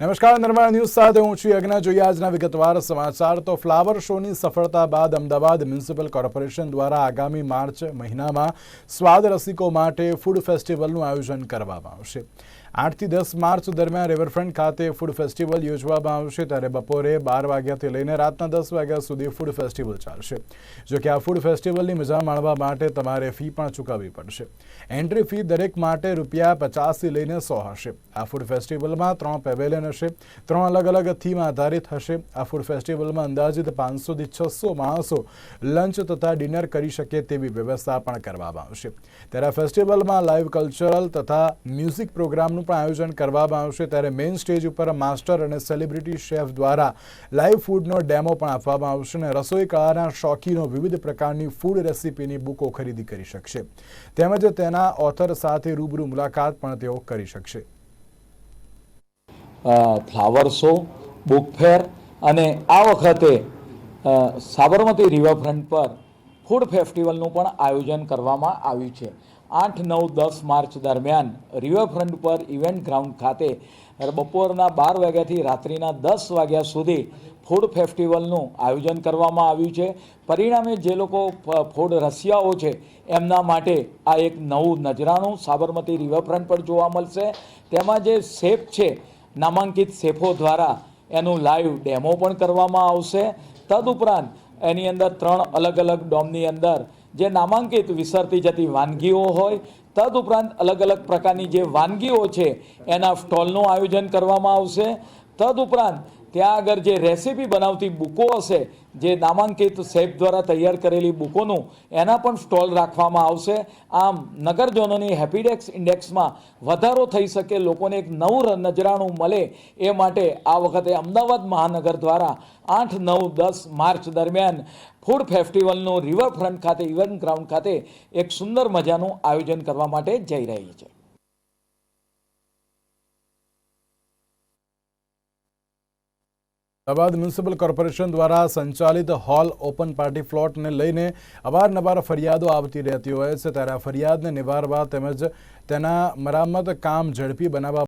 નમસ્કાર, નર્મદા ન્યૂઝ સાથે હું છું યજ્ઞ. જોઈએ આજના વિગતવાર સમાચાર. તો ફ્લાવર શોની સફળતા બાદ અમદાવાદ મ્યુનિસિપલ કોર્પોરેશન દ્વારા આગામી માર્ચ મહિનામાં સ્વાદ રસિકો માટે ફૂડ ફેસ્ટિવલનું આયોજન કરવામાં આવશે. આઠથી દસ માર્ચ દરમિયાન રિવરફ્રન્ટ ખાતે ફૂડ ફેસ્ટિવલ યોજવામાં આવશે. ત્યારે બપોરે બાર વાગ્યાથી લઈને રાતના દસ વાગ્યા સુધી ફૂડ ફેસ્ટિવલ ચાલશે. જોકે આ ફૂડ ફેસ્ટિવલની મજા માણવા માટે તમારે ફી પણ ચૂકવવી પડશે. એન્ટ્રી ફી દરેક માટે રૂપિયા પચાસથી લઈને સો હશે. આ ફૂડ ફેસ્ટિવલમાં ત્રણ પેવેલિયન હશે. ત્રણ અલગ અલગ થીમ આધારિત હશે. આ ફૂડ ફેસ્ટિવલમાં અંદાજિત પાંચસોથી છસો માણસો લંચ તથા ડિનર કરી શકે તેવી વ્યવસ્થા પણ કરવામાં આવશે. ત્યારે ફેસ્ટિવલમાં લાઈવ કલ્ચરલ તથા મ્યુઝિક પ્રોગ્રામનું પણ આયોજન કરવામાં આવશે. ત્યારે મેઇન સ્ટેજ ઉપર માસ્ટર અને સેલિબ્રિટી શેફ દ્વારા લાઈવ ફૂડનો ડેમો પણ આપવામાં આવશે અને રસોઈ કળાના શોખીનો વિવિધ પ્રકારની ફૂડ રેસિપીની બુકો ખરીદી કરી શકશે. તેમજ તેના ઓથર સાથે રૂબરૂ મુલાકાત પણ તેઓ કરી શકશે. ફ્લાવર શો બુક ફેર અને આ વખતે સાબરમતી રિવરફ્રન્ટ પર ફૂડ ફેસ્ટિવલનું પણ આયોજન કરવામાં આવ્યું છે. આઠ, નવ, દસ માર્ચ દરમિયાન રિવરફ્રન્ટ પર ઇવેન્ટ ગ્રાઉન્ડ ખાતે બપોરના બાર વાગ્યાથી રાત્રિના દસ વાગ્યા સુધી ફૂડ ફેસ્ટિવલનું આયોજન કરવામાં આવ્યું છે. પરિણામે જે લોકો ફૂડ રસિયાઓ છે, એમના માટે આ એક નવું નજરાણું સાબરમતી રિવરફ્રન્ટ પર જોવા મળશે. તેમાં જે શેફ છે નામાંકિત શેફો દ્વારા એનું લાઈવ ડેમો પણ કરવામાં આવશે. તદુપરાંત એની અંદર ત્રણ અલગ અલગ ડોમની અંદર જે નામાંકિત વિસરતી જતી વાનગીઓ હોય, તદુપરાંત અલગ અલગ પ્રકારની જે વાનગીઓ છે, એના સ્ટોલનું આયોજન કરવામાં આવશે. તદુપરાંત ત્યાં આગળ જે રેસીપી બનાવતી બુકો હશે, જે નામાંકિત શેફ દ્વારા તૈયાર કરેલી બુકોનું, એના પણ સ્ટોલ રાખવામાં આવશે. આમ, નગરજનોની હેપીડેક્સ ઇન્ડેક્સમાં વધારો થઈ શકે, લોકોને એક નવું નજરાણું મળે એ માટે આ વખતે અમદાવાદ મહાનગર દ્વારા આઠ, નવ, દસ માર્ચ દરમિયાન ફૂડ ફેસ્ટિવલનું રિવરફ્રન્ટ ખાતે ઇવેન્ટ ગ્રાઉન્ડ ખાતે એક સુંદર મજાનું આયોજન કરવા માટે જઈ રહી છે. અમદાવાદ મ્યુનિસિપલ કોર્પોરેશન દ્વારા સંચાલિત હોલ ઓપન પાર્ટી પ્લોટને લઈને અવારનવાર ફરિયાદો આવતી રહેતી હોય છે. ત્યારે આ ફરિયાદને નિવારવા તેમજ તેના મરામત કામ ઝડપી બનાવવા